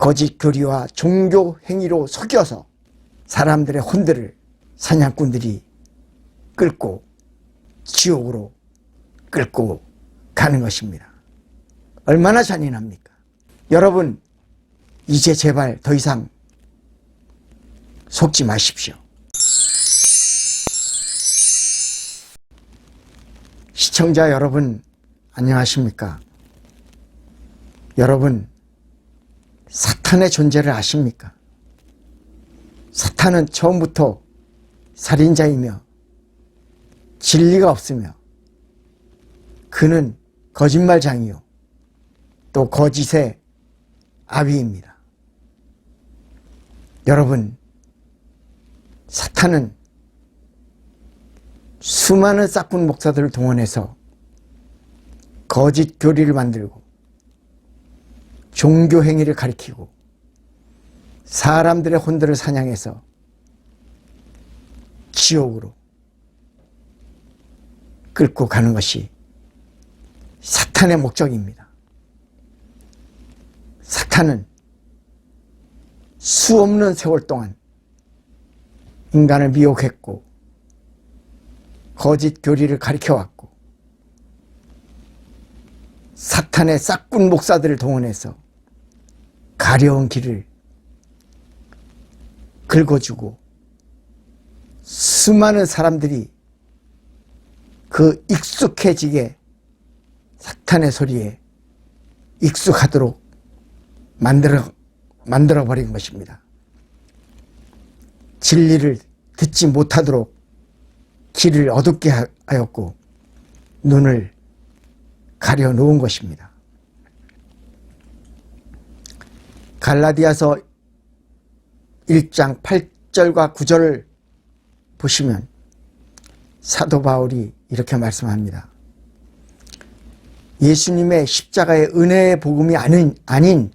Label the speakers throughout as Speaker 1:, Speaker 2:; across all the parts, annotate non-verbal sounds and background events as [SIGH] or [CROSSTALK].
Speaker 1: 거짓 교리와 종교 행위로 속여서 사람들의 혼들을 사냥꾼들이 끌고 지옥으로 끌고 가는 것입니다. 얼마나 잔인합니까? 여러분, 이제 제발 더 이상 속지 마십시오. 시청자 여러분, 안녕하십니까? 여러분, 사탄의 존재를 아십니까? 사탄은 처음부터 살인자이며 진리가 없으며 그는 거짓말장이요. 또 거짓의 아비입니다. 여러분, 사탄은 수많은 싹군 목사들을 동원해서 거짓 교리를 만들고 종교 행위를 가리키고 사람들의 혼들을 사냥해서 지옥으로 끌고 가는 것이 사탄의 목적입니다. 사탄은 수 없는 세월 동안 인간을 미혹했고 거짓 교리를 가리켜 왔고 사탄의 싹군 목사들을 동원해서 가려운 길을 긁어주고 수많은 사람들이 그 익숙해지게 사탄의 소리에 익숙하도록 만들어, 만들어 버린 것입니다. 진리를 듣지 못하도록 길을 어둡게 하였고 눈을 가려 놓은 것입니다. 갈라디아서 1장 8절과 9절을 보시면 사도 바울이 이렇게 말씀합니다. 예수님의 십자가의 은혜의 복음이 아닌, 아닌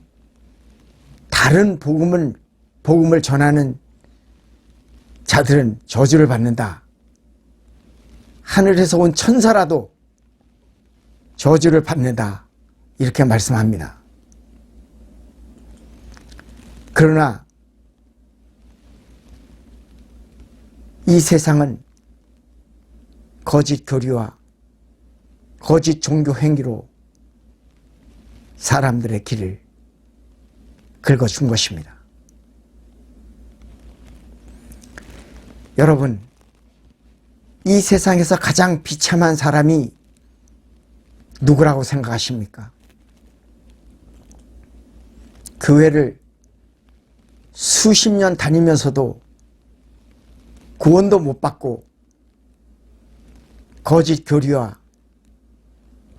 Speaker 1: 다른 복음을, 복음을 전하는 자들은 저주를 받는다. 하늘에서 온 천사라도 저주를 받는다. 이렇게 말씀합니다. 그러나 이 세상은 거짓 교리와 거짓 종교 행위로 사람들의 길을 긁어준 것입니다. 여러분, 이 세상에서 가장 비참한 사람이 누구라고 생각하십니까? 교회를 수십 년 다니면서도 구원도 못 받고 거짓 교리와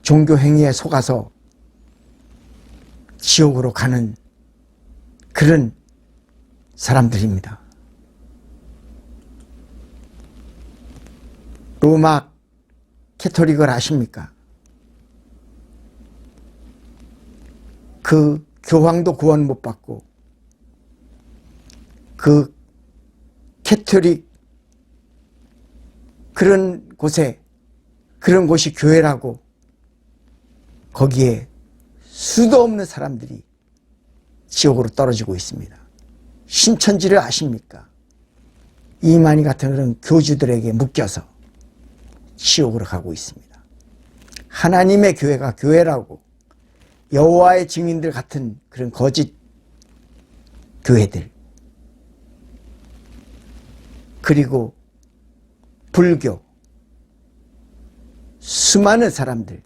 Speaker 1: 종교 행위에 속아서 지옥으로 가는 그런 사람들입니다. 로마 캐토릭을 아십니까? 그 교황도 구원 못 받고 그 캐토릭 그런 곳에 그런 곳이 교회라고 거기에 수도 없는 사람들이 지옥으로 떨어지고 있습니다. 신천지를 아십니까? 이만희 같은 그런 교주들에게 묶여서 지옥으로 가고 있습니다. 하나님의 교회가 교회라고 여호와의 증인들 같은 그런 거짓 교회들 그리고 불교 수많은 사람들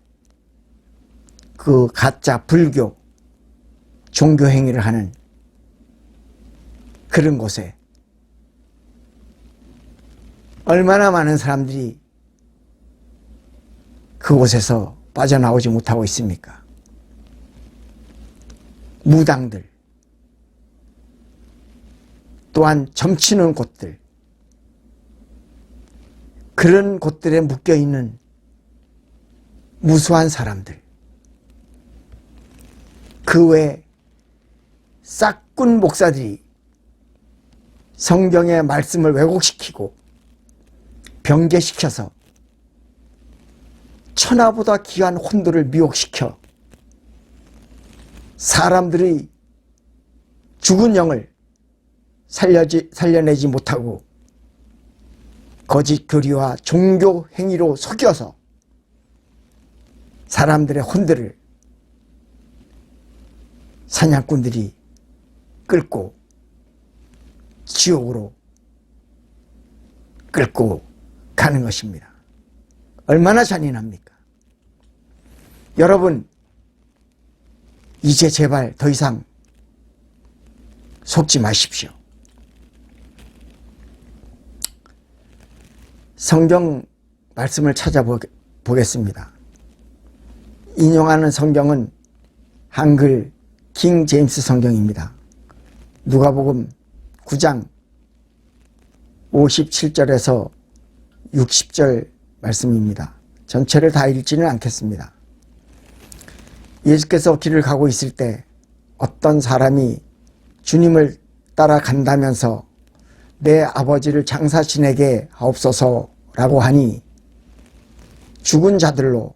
Speaker 1: 그 가짜 불교 종교 행위를 하는 그런 곳에 얼마나 많은 사람들이 그곳에서 빠져나오지 못하고 있습니까? 무당들, 또한 점치는 곳들, 그런 곳들에 묶여 있는 무수한 사람들, 그외 싹군 목사들이 성경의 말씀을 왜곡시키고 병개시켜서 천하보다 귀한 혼도를 미혹시켜 사람들의 죽은 영을 살려지, 살려내지 못하고 거짓 교리와 종교 행위로 속여서 사람들의 혼들을 사냥꾼들이 끌고 지옥으로 끌고 가는 것입니다. 얼마나 잔인합니까? 여러분, 이제 제발 더 이상 속지 마십시오. 성경 말씀을 찾아보겠습니다. 인용하는 성경은 한글 킹 제임스 성경입니다. 누가복음 9장 57절에서 60절 말씀입니다. 전체를 다 읽지는 않겠습니다. 예수께서 길을 가고 있을 때 어떤 사람이 주님을 따라간다면서 내 아버지를 장사신에게 하옵소서라고 하니 죽은 자들로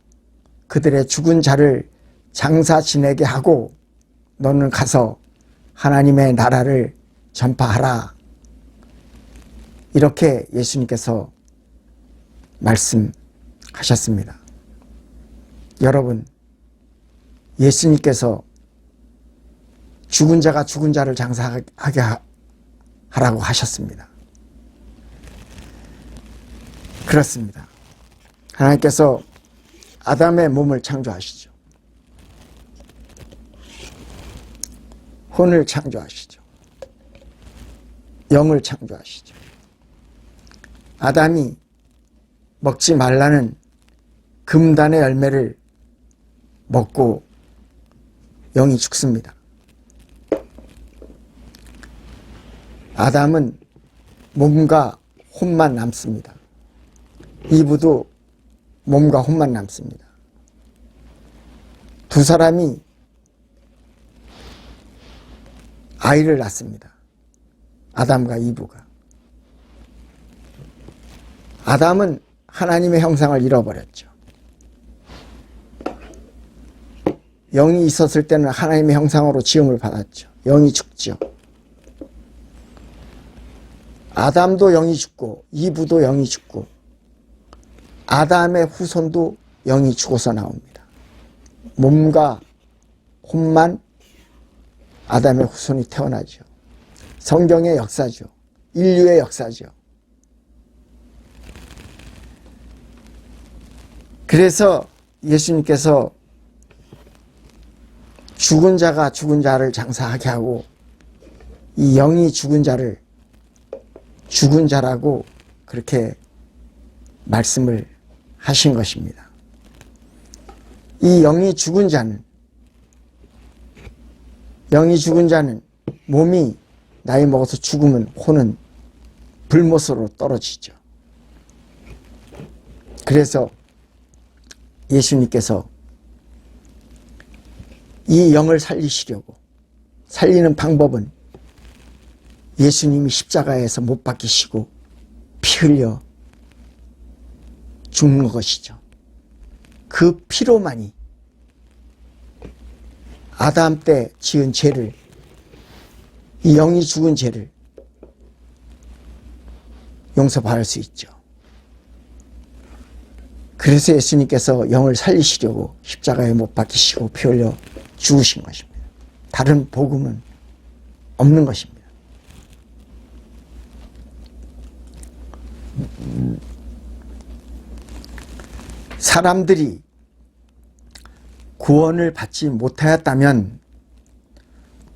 Speaker 1: 그들의 죽은 자를 장사신에게 하고 너는 가서 하나님의 나라를 전파하라. 이렇게 예수님께서 말씀하셨습니다. 여러분, 예수님께서 죽은 자가 죽은 자를 장사하게 하라고 하셨습니다. 그렇습니다. 하나님께서 아담의 몸을 창조하시죠. 혼을 창조하시죠. 영을 창조하시죠. 아담이 먹지 말라는 금단의 열매를 먹고 영이 죽습니다. 아담은 몸과 혼만 남습니다. 이브도 몸과 혼만 남습니다. 두 사람이 아이를 낳습니다. 아담과 이브가. 아담은 하나님의 형상을 잃어버렸죠. 영이 있었을 때는 하나님의 형상으로 지음을 받았죠. 영이 죽죠. 아담도 영이 죽고 이브도 영이 죽고 아담의 후손도 영이 죽어서 나옵니다. 몸과 혼만 아담의 후손이 태어나죠. 성경의 역사죠. 인류의 역사죠. 그래서 예수님께서 죽은 자가 죽은 자를 장사하게 하고 이 영이 죽은 자를 죽은 자라고 그렇게 말씀을 하신 것입니다. 이 영이 죽은 자는 영이 죽은 자는 몸이 나이 먹어서 죽으면 혼은 불못으로 떨어지죠. 그래서 예수님께서 이 영을 살리시려고 살리는 방법은 예수님이 십자가에서 못 박히시고 피 흘려 죽는 것이죠. 그 피로만이 아담 때 지은 죄를 이 영이 죽은 죄를 용서받을 수 있죠. 그래서 예수님께서 영을 살리시려고 십자가에 못 박히시고 피 흘려 죽으신 것입니다. 다른 복음은 없는 것입니다. 사람들이 구원을 받지 못하였다면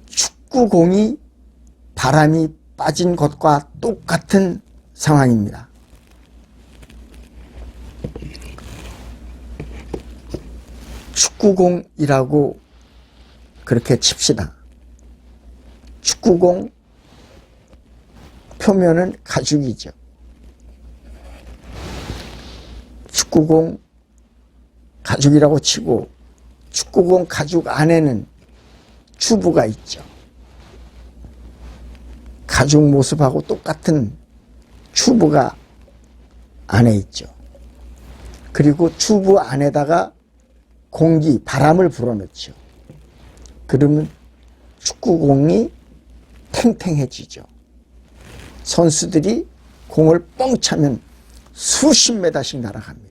Speaker 1: 축구공이 바람이 빠진 것과 똑같은 상황입니다. 축구공이라고 그렇게 칩시다. 축구공 표면은 가죽이죠. 축구공 가죽이라고 치고 축구공 가죽 안에는 추부가 있죠. 가죽 모습하고 똑같은 추부가 안에 있죠. 그리고 추부 안에다가 공기, 바람을 불어넣죠. 그러면 축구공이 탱탱해지죠. 선수들이 공을 뻥 차면 수십 메다씩 날아갑니다.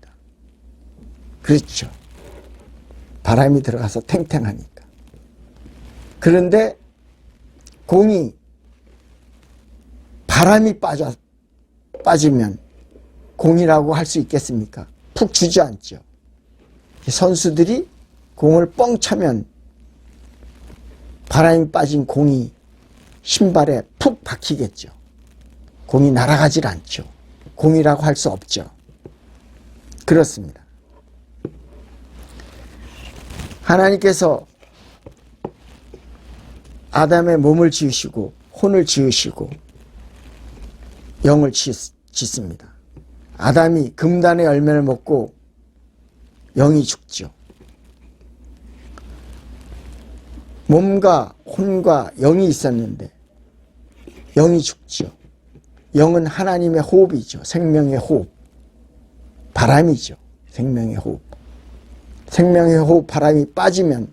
Speaker 1: 그렇죠. 바람이 들어가서 탱탱하니까. 그런데 공이 바람이 빠져, 빠지면 공이라고 할 수 있겠습니까? 푹 주저앉죠. 선수들이 공을 뻥 차면 바람이 빠진 공이 신발에 푹 박히겠죠. 공이 날아가질 않죠. 공이라고 할 수 없죠. 그렇습니다. 하나님께서 아담의 몸을 지으시고 혼을 지으시고 영을 짓, 짓습니다. 아담이 금단의 열매를 먹고 영이 죽죠. 몸과 혼과 영이 있었는데 영이 죽죠. 영은 하나님의 호흡이죠. 생명의 호흡. 바람이죠. 생명의 호흡. 생명의 호흡 바람이 빠지면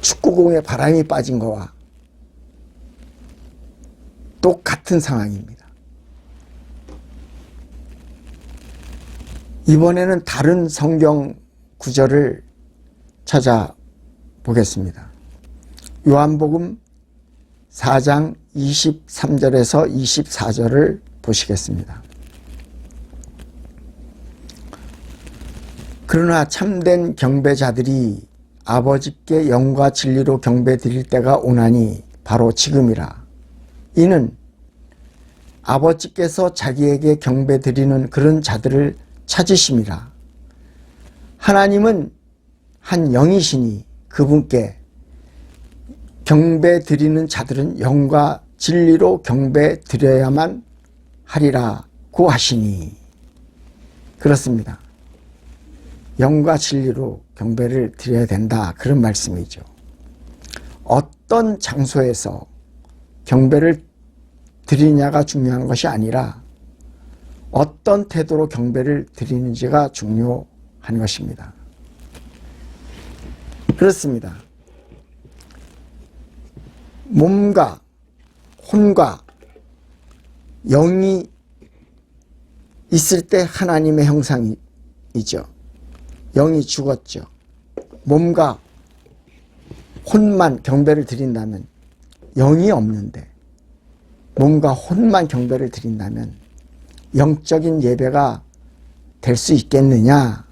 Speaker 1: 축구공에 바람이 빠진 거와 똑같은 상황입니다. 이번에는 다른 성경 구절을 찾아보겠습니다. 요한복음 4장 23절에서 24절을 보시겠습니다. 그러나 참된 경배자들이 아버지께 영과 진리로 경배 드릴 때가 오나니 바로 지금이라. 이는 아버지께서 자기에게 경배 드리는 그런 자들을 찾으심이라. 하나님은 한 영이시니 그분께 경배 드리는 자들은 영과 진리로 경배 드려야만 하리라고 하시니 그렇습니다. 영과 진리로 경배를 드려야 된다 그런 말씀이죠. 어떤 장소에서 경배를 드리냐가 중요한 것이 아니라 어떤 태도로 경배를 드리는지가 중요한 것입니다. 그렇습니다. 몸과 혼과 영이 있을 때 하나님의 형상이죠. 영이 죽었죠. 몸과 혼만 경배를 드린다면 영이 없는데 몸과 혼만 경배를 드린다면 영적인 예배가 될 수 있겠느냐?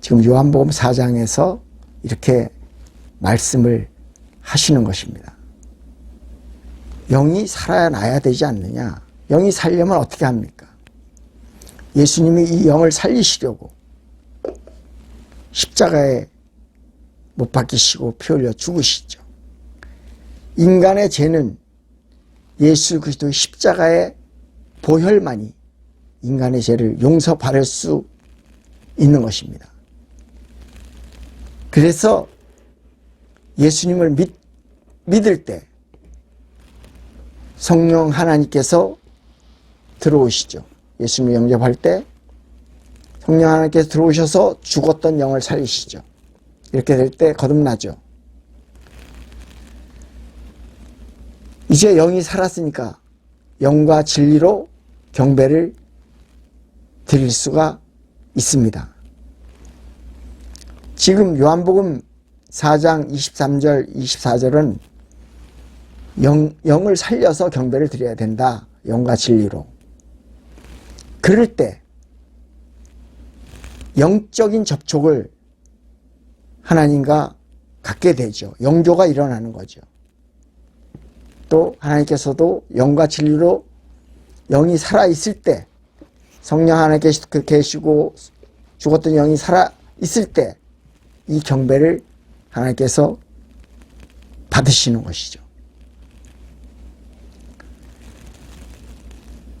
Speaker 1: 지금 요한복음 4장에서 이렇게 말씀을 하시는 것입니다. 영이 살아나야 되지 않느냐? 영이 살려면 어떻게 합니까? 예수님이 이 영을 살리시려고 십자가에 못 박히시고 피 흘려 죽으시죠. 인간의 죄는 예수 그리스도의 십자가의 보혈만이 인간의 죄를 용서받을 수 있는 것입니다. 그래서 예수님을 믿, 믿을 때 성령 하나님께서 들어오시죠. 예수님 영접할 때 성령 하나님께서 들어오셔서 죽었던 영을 살리시죠. 이렇게 될 때 거듭나죠. 이제 영이 살았으니까 영과 진리로 경배를 드릴 수가 있습니다. 지금 요한복음 4장 23절, 24절은 영, 영을 살려서 경배를 드려야 된다. 영과 진리로. 그럴 때 영적인 접촉을 하나님과 갖게 되죠. 영조가 일어나는 거죠. 또 하나님께서도 영과 진리로 영이 살아 있을 때 성령 하나님께서 계시고 죽었던 영이 살아 있을 때 이 경배를 하나님께서 받으시는 것이죠.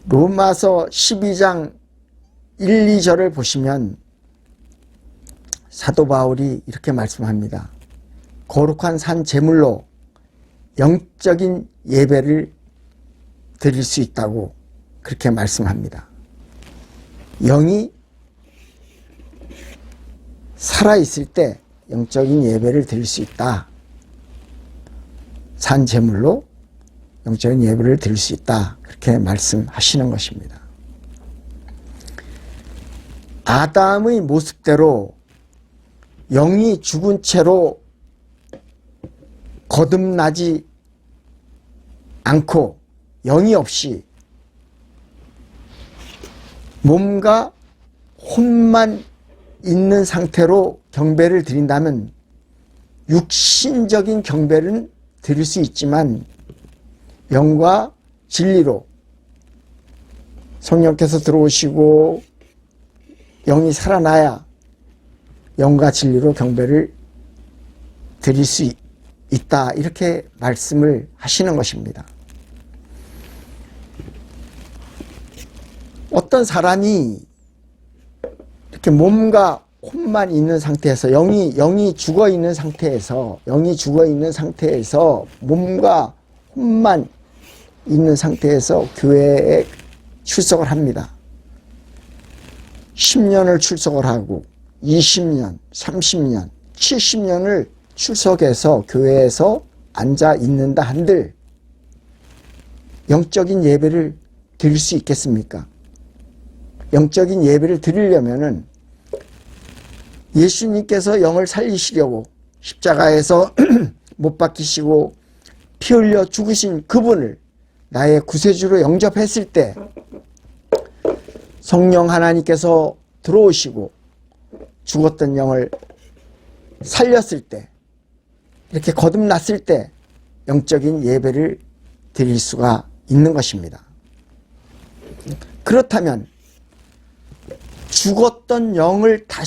Speaker 1: 로마서 12장 1, 2절을 보시면 사도 바울이 이렇게 말씀합니다. 거룩한 산 제물로 영적인 예배를 드릴 수 있다고 그렇게 말씀합니다. 영이 살아있을 때 영적인 예배를 드릴 수 있다. 산 제물로 영적인 예배를 드릴 수 있다. 그렇게 말씀하시는 것입니다. 아담의 모습대로 영이 죽은 채로 거듭나지 않고 영이 없이 몸과 혼만 있는 상태로 경배를 드린다면 육신적인 경배는 드릴 수 있지만 영과 진리로 성령께서 들어오시고 영이 살아나야 영과 진리로 경배를 드릴 수 있- 있다. 이렇게 말씀을 하시는 것입니다. 어떤 사람이 이렇게 몸과 혼만 있는 상태에서 영이 영이 죽어 있는 상태에서 영이 죽어 있는 상태에서 몸과 혼만 있는 상태에서 교회에 출석을 합니다. 10년을 출석을 하고 20년, 30년, 70년을 출석해서 교회에서 앉아 있는다 한들 영적인 예배를 드릴 수 있겠습니까? 영적인 예배를 드리려면은 예수님께서 영을 살리시려고 십자가에서 [CLEARS THROAT] 못 박히시고 피 흘려 죽으신 그분을 나의 구세주로 영접했을 때 성령 하나님께서 들어오시고 죽었던 영을 살렸을 때 이렇게 거듭났을 때 영적인 예배를 드릴 수가 있는 것입니다. 그렇다면 죽었던 영을 다,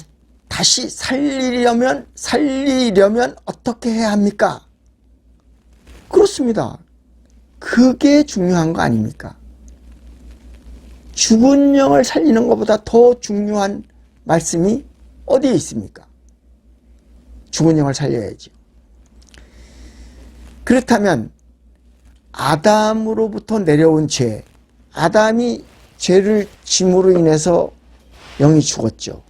Speaker 1: 다시 살리려면 살리려면 어떻게 해야 합니까? 그렇습니다. 그게 중요한 거 아닙니까? 죽은 영을 살리는 것보다 더 중요한 말씀이 어디에 있습니까? 죽은 영을 살려야죠. 그렇다면 아담으로부터 내려온 죄, 아담이 죄를 짐으로 인해서 영이 죽었죠.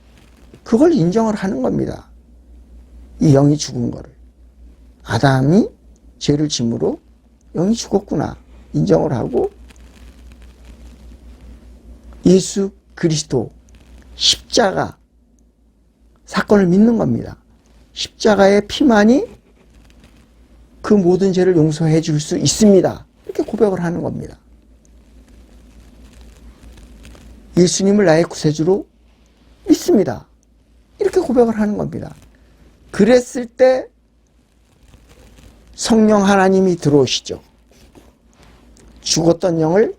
Speaker 1: 그걸 인정을 하는 겁니다. 이 영이 죽은 거를. 아담이 죄를 짐으로 영이 죽었구나. 인정을 하고 예수 그리스도 십자가 사건을 믿는 겁니다. 십자가의 피만이 그 모든 죄를 용서해 줄 수 있습니다. 이렇게 고백을 하는 겁니다. 예수님을 나의 구세주로 믿습니다. 이렇게 고백을 하는 겁니다. 그랬을 때 성령 하나님이 들어오시죠. 죽었던 영을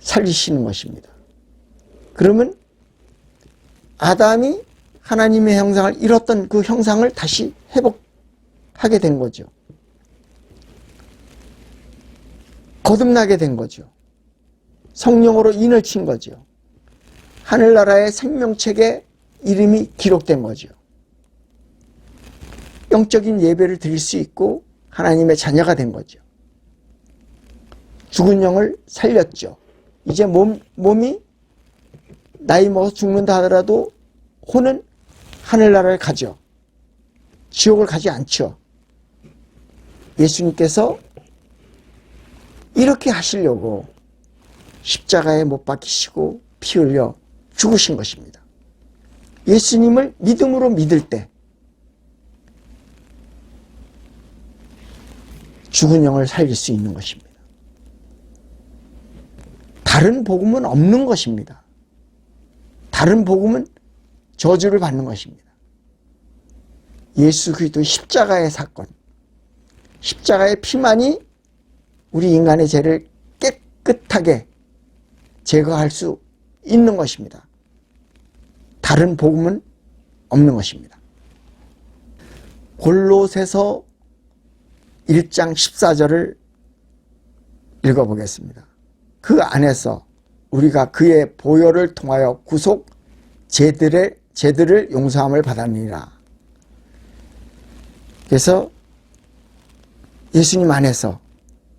Speaker 1: 살리시는 것입니다. 그러면 아담이 하나님의 형상을 잃었던 그 형상을 다시 회복하게 된 거죠. 거듭나게 된 거죠. 성령으로 인을 친 거죠. 하늘나라의 생명책에 이름이 기록된 거죠. 영적인 예배를 드릴 수 있고 하나님의 자녀가 된 거죠. 죽은 영을 살렸죠. 이제 몸, 몸이 나이 먹어서 죽는다 하더라도 혼은 하늘나라를 가죠. 지옥을 가지 않죠. 예수님께서 이렇게 하시려고 십자가에 못 박히시고 피 흘려 죽으신 것입니다. 예수님을 믿음으로 믿을 때 죽은 영을 살릴 수 있는 것입니다. 다른 복음은 없는 것입니다. 다른 복음은 저주를 받는 것입니다. 예수 그리스도 십자가의 사건, 십자가의 피만이 우리 인간의 죄를 깨끗하게 제거할 수 있는 것입니다. 다른 복음은 없는 것입니다. 골로새서 1장 14절을 읽어보겠습니다. 그 안에서 우리가 그의 보혈을 통하여 구속 죄들의 죄들을 용서함을 받았느니라. 그래서 예수님 안에서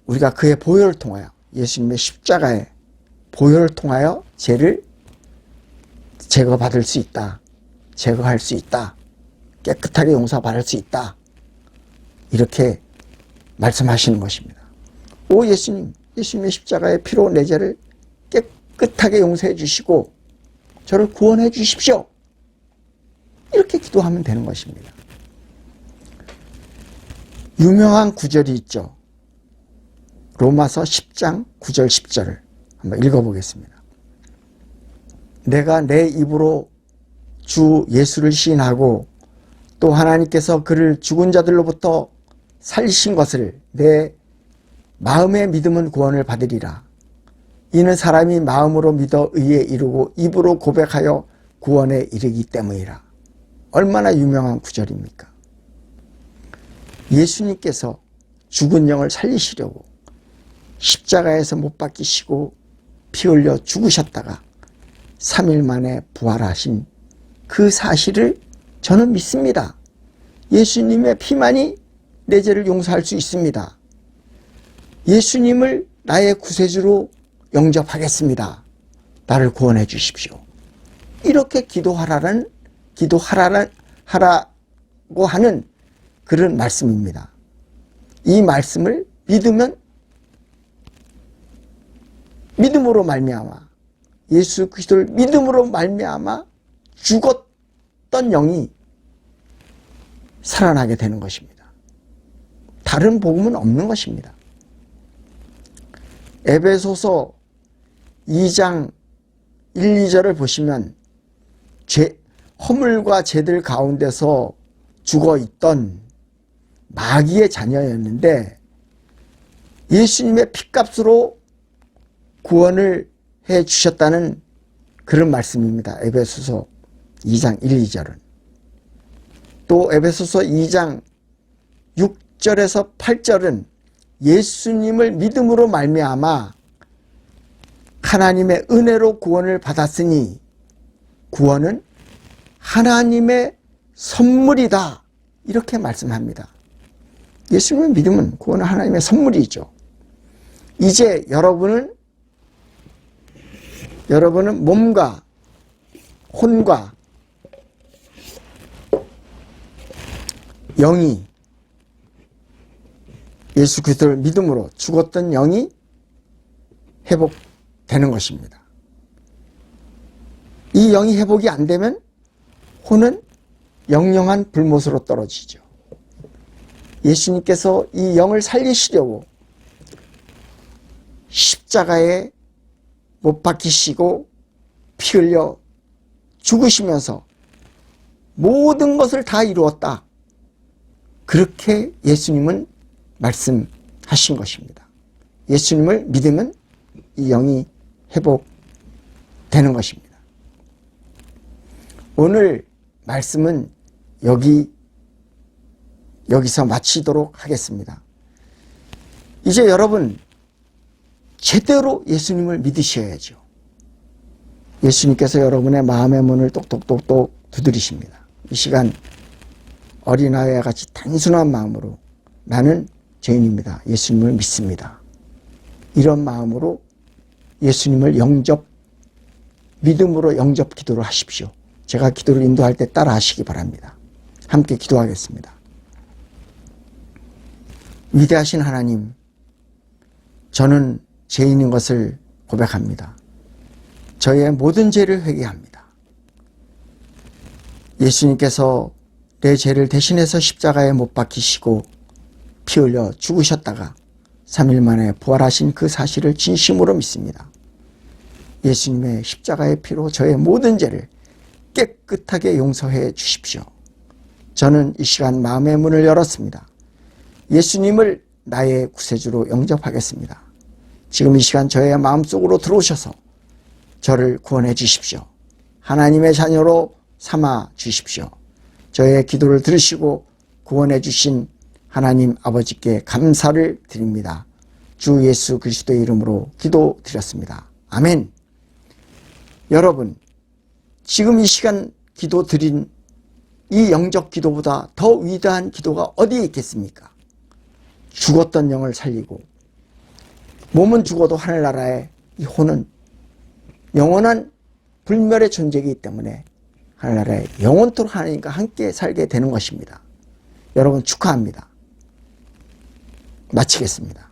Speaker 1: 우리가 그의 보혈을 통하여 예수님의 십자가에 보혈을 통하여 죄를 제거받을 수 있다. 제거할 수 있다. 깨끗하게 용서받을 수 있다. 이렇게 말씀하시는 것입니다. 오 예수님, 예수님의 십자가의 피로 내 죄를 깨끗하게 용서해 주시고 저를 구원해 주십시오. 이렇게 기도하면 되는 것입니다. 유명한 구절이 있죠. 로마서 10장 9절 10절을 한번 읽어보겠습니다. 내가 내 입으로 주 예수를 시인하고 또 하나님께서 그를 죽은 자들로부터 살리신 것을 내 마음의 믿음은 구원을 받으리라. 이는 사람이 마음으로 믿어 의에 이르고 입으로 고백하여 구원에 이르기 때문이라. 얼마나 유명한 구절입니까? 예수님께서 죽은 영을 살리시려고 십자가에서 못 박히시고 피 흘려 죽으셨다가 3일 만에 부활하신 그 사실을 저는 믿습니다. 예수님의 피만이 내 죄를 용서할 수 있습니다. 예수님을 나의 구세주로 영접하겠습니다. 나를 구원해 주십시오. 이렇게 기도하라는 기도하라는 하라고 하는 그런 말씀입니다. 이 말씀을 믿으면 믿음으로 말미암아 예수 그리스도를 믿음으로 말미암아 죽었던 영이 살아나게 되는 것입니다. 다른 복음은 없는 것입니다. 에베소서 2장 1, 2절을 보시면 죄, 허물과 죄들 가운데서 죽어 있던 마귀의 자녀였는데 예수님의 피값으로 구원을 해 주셨다는 그런 말씀입니다. 에베소서 2장 1, 2절은. 또 에베소서 2장 6절에서 8절은 예수님을 믿음으로 말미암아 하나님의 은혜로 구원을 받았으니 구원은 하나님의 선물이다. 이렇게 말씀합니다. 예수님을 믿으면 구원은 하나님의 선물이죠. 이제 여러분은 여러분은 몸과 혼과 영이 예수 그리스도를 믿음으로 죽었던 영이 회복 되는 것입니다. 이 영이 회복이 안 되면 혼은 영영한 불못으로 떨어지죠. 예수님께서 이 영을 살리시려고 십자가에 못 박히시고 피 흘려 죽으시면서 모든 것을 다 이루었다. 그렇게 예수님은 말씀하신 것입니다. 예수님을 믿으면 이 영이 회복되는 것입니다. 오늘 말씀은 여기 여기서 마치도록 하겠습니다. 이제 여러분 제대로 예수님을 믿으셔야죠. 예수님께서 여러분의 마음의 문을 똑똑똑똑 두드리십니다. 이 시간 어린아이와 같이 단순한 마음으로 나는 죄인입니다. 예수님을 믿습니다. 이런 마음으로 예수님을 영접, 믿음으로 영접 기도를 하십시오. 제가 기도를 인도할 때 따라 하시기 바랍니다. 함께 기도하겠습니다. 위대하신 하나님, 저는 죄인인 것을 고백합니다. 저의 모든 죄를 회개합니다. 예수님께서 내 죄를 대신해서 십자가에 못 박히시고 피 흘려 죽으셨다가 3일 만에 부활하신 그 사실을 진심으로 믿습니다. 예수님의 십자가의 피로 저의 모든 죄를 깨끗하게 용서해 주십시오. 저는 이 시간 마음의 문을 열었습니다. 예수님을 나의 구세주로 영접하겠습니다. 지금 이 시간 저의 마음속으로 들어오셔서 저를 구원해 주십시오. 하나님의 자녀로 삼아 주십시오. 저의 기도를 들으시고 구원해 주신 하나님 아버지께 감사를 드립니다. 주 예수 그리스도의 이름으로 기도 드렸습니다. 아멘. 여러분, 지금 이 시간 기도 드린 이 영적 기도보다 더 위대한 기도가 어디에 있겠습니까? 죽었던 영을 살리고 몸은 죽어도 하늘나라에 이 혼은 영원한 불멸의 존재이기 때문에 하늘나라에 영원토록 하나님과 함께 살게 되는 것입니다. 여러분 축하합니다. 마치겠습니다.